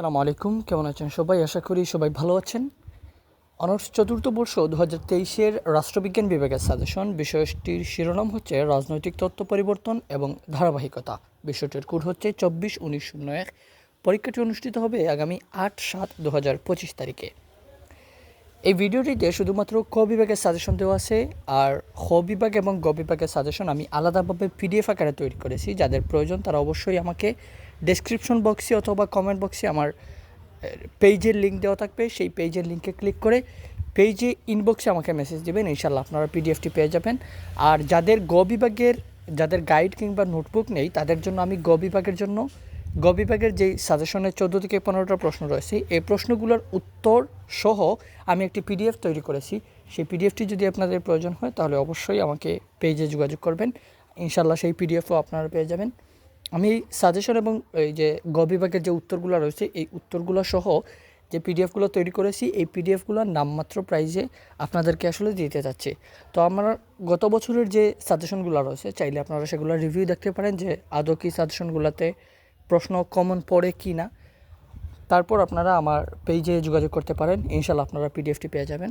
আসসালামু আলাইকুম। কেমন আছেন সবাই? আশা করি সবাই ভালো আছেন। অনার্স চতুর্থ বর্ষ দু হাজার তেইশের রাষ্ট্রবিজ্ঞান বিভাগের সাজেশন বিষয়টির শিরোনাম হচ্ছে রাজনৈতিক তত্ত্ব পরিবর্তন এবং ধারাবাহিকতা। বিষয়টির কোড হচ্ছে চব্বিশ উনিশ শূন্য এক। পরীক্ষাটি অনুষ্ঠিত হবে আগামী আট সাত দু হাজার পঁচিশ তারিখে। এই ভিডিওটিতে শুধুমাত্র ক বিভাগের সাজেশন দেওয়া আছে আর খ বিভাগ এবং গ বিভাগের সাজেশন আমি আলাদাভাবে পিডিএফ আকারে তৈরি করেছি। যাদের প্রয়োজন তারা অবশ্যই আমাকে ডেসক্রিপশন বক্সে অথবা কমেন্ট বক্সে আমার পেজের লিঙ্ক দেওয়া থাকবে। সেই পেজের লিঙ্কে ক্লিক করে পেজে ইনবক্সে আমাকে মেসেজ দেবেন। ইনশাল্লাহ আপনারা পিডিএফটি পেয়ে যাবেন। আর যাদের গ বিভাগের, যাদের গাইড কিংবা নোটবুক নেই, তাদের জন্য আমি গ বিভাগের জন্য, গ বিভাগের যেই সাজেশনের চোদ্দ থেকে পনেরোটা প্রশ্ন রয়েছে, এই প্রশ্নগুলোর উত্তর সহ আমি একটি পিডিএফ তৈরি করেছি। সেই পিডিএফটি যদি আপনাদের প্রয়োজন হয়, তাহলে অবশ্যই আমাকে পেজে যোগাযোগ করবেন। ইনশাল্লাহ সেই পিডিএফও আপনারা পেয়ে যাবেন। আমি সাজেশন এবং এই যে গ বিভাগের যে উত্তরগুলো রয়েছে, এই উত্তরগুলো সহ যে পিডিএফগুলো তৈরি করেছি, এই পিডিএফগুলোর নামমাত্র প্রাইজে আপনাদেরকে আসলে দিতে যাচ্ছি তো আমার গত বছরের যে সাজেশনগুলো রয়েছে, চাইলে আপনারা সেগুলো রিভিউ দেখতে পারেন যে আদৌ কি সাজেশনগুলোতে প্রশ্ন কমন পড়ে কি না। তারপর আপনারা আমার পেজে যোগাযোগ করতে পারেন ইনশাল্লাহ আপনারা পিডিএফটি পেয়ে যাবেন।